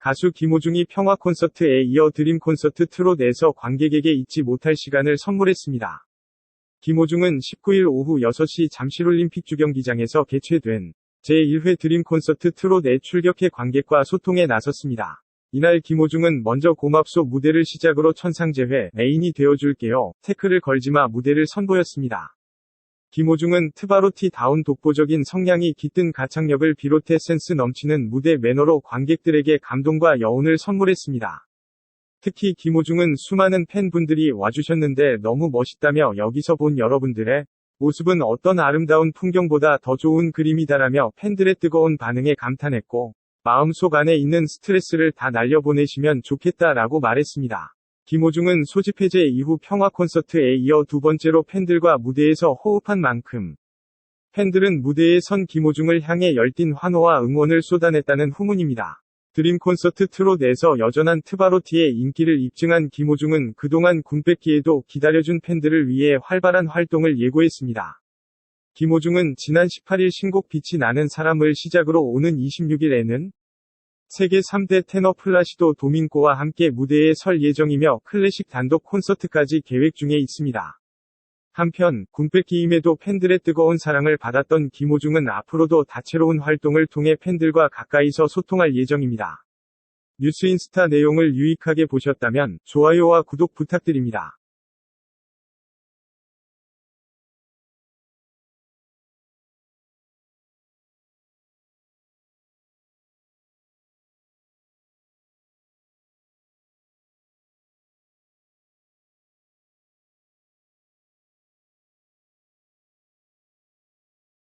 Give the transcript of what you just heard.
가수 김호중이 평화 콘서트에 이어 드림 콘서트 트롯에서 관객에게 잊지 못할 시간을 선물했습니다. 김호중은 19일 오후 6시 잠실올림픽 주경기장에서 개최된 제1회 드림 콘서트 트롯에 출격해 관객과 소통에 나섰습니다. 이날 김호중은 먼저 고맙소 무대를 시작으로 천상재회 메인이 되어줄게요. 태클을 걸지마 무대를 선보였습니다. 김호중은 트바로티 다운 독보적인 성량이 깃든 가창력을 비롯해 센스 넘치는 무대 매너로 관객들에게 감동과 여운을 선물했습니다. 특히 김호중은 수많은 팬분들이 와주셨는데 너무 멋있다며 여기서 본 여러분들의 모습은 어떤 아름다운 풍경보다 더 좋은 그림이다라며 팬들의 뜨거운 반응에 감탄했고 마음속 안에 있는 스트레스를 다 날려보내시면 좋겠다라고 말했습니다. 김호중은 소집 해제 이후 평화 콘서트에 이어 두 번째로 팬들과 무대에서 호흡한 만큼 팬들은 무대에 선 김호중을 향해 열띤 환호와 응원을 쏟아냈다는 후문입니다. 드림 콘서트 트롯에서 여전한 트바로티의 인기를 입증한 김호중은 그동안 군 뺏기에도 기다려준 팬들을 위해 활발한 활동을 예고했습니다. 김호중은 지난 18일 신곡 빛이 나는 사람을 시작으로 오는 26일에는 세계 3대 테너 플라시도 도밍고와 함께 무대에 설 예정이며 클래식 단독 콘서트까지 계획 중에 있습니다. 한편 군백기임에도 팬들의 뜨거운 사랑을 받았던 김호중은 앞으로도 다채로운 활동을 통해 팬들과 가까이서 소통할 예정입니다. 뉴스인스타 내용을 유익하게 보셨다면 좋아요와 구독 부탁드립니다.